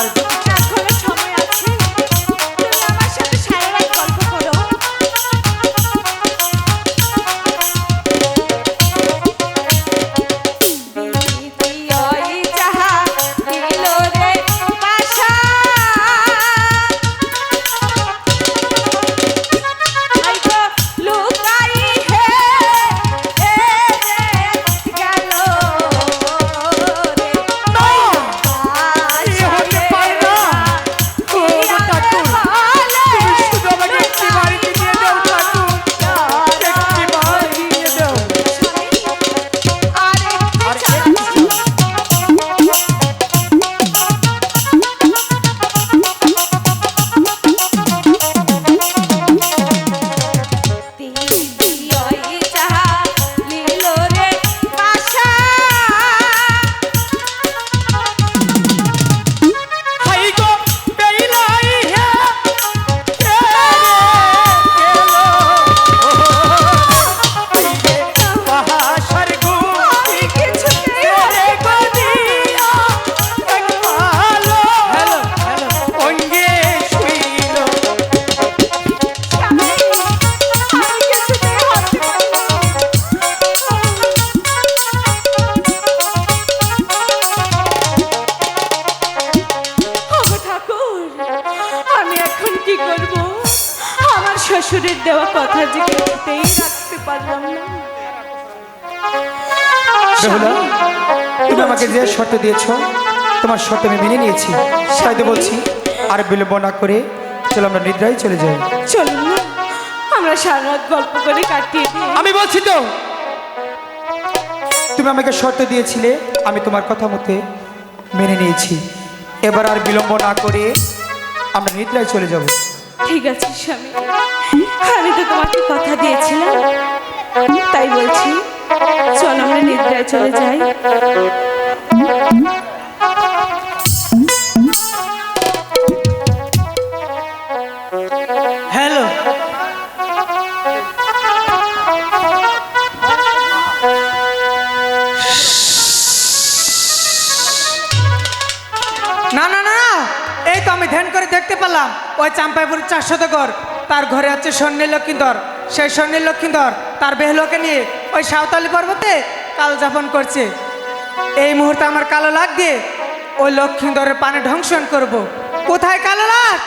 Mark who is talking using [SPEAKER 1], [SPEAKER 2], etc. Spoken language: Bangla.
[SPEAKER 1] al শ্বশুরের দেওয়া কথা যে কিছুতেই রাখতে পারলাম না।
[SPEAKER 2] তুমি আমাকে যে শর্ত দিয়েছ তোমার শর্ত আমি মেনে নিয়েছি। তাই তো বলছি আর বিলম্ব না করে চলো আমরা নিদ্রায় চলে যাই।
[SPEAKER 1] চলুন আমরা সারা রাত গল্প করে কাটিয়ে
[SPEAKER 2] আমি বলছি তো তুমি আমাকে শর্ত দিয়েছিলে আমি তোমার কথা মতে মেনে নিয়েছি। এবার আর বিলম্ব না করে আমরা নিদ্রায় চলে যাব।
[SPEAKER 1] ঠিক আছে স্বামী। আমি তো তোমাকে কথা দিয়েছিলাম তাই বলছি চল আমরা নিদ্রায় চলে যাই।
[SPEAKER 3] হ্যালো। না না না। না, এই তো আমি ধ্যান করে দেখতে পেলাম, ওই চাম্পাইপুর চারশত ঘর তার ঘরে আছে স্বর্ণের লক্ষ্মীধর সেই স্বর্ণের লক্ষ্মীধর তার বেহলোকে নিয়ে ওই সাঁওতালি পর্বতে কাল যাপন করছে। এই মুহূর্তে আমার কালো লাগ দিয়ে ওই লক্ষ্মীধরের পানে ধ্বংসন করব। কোথায় কালো লাগ?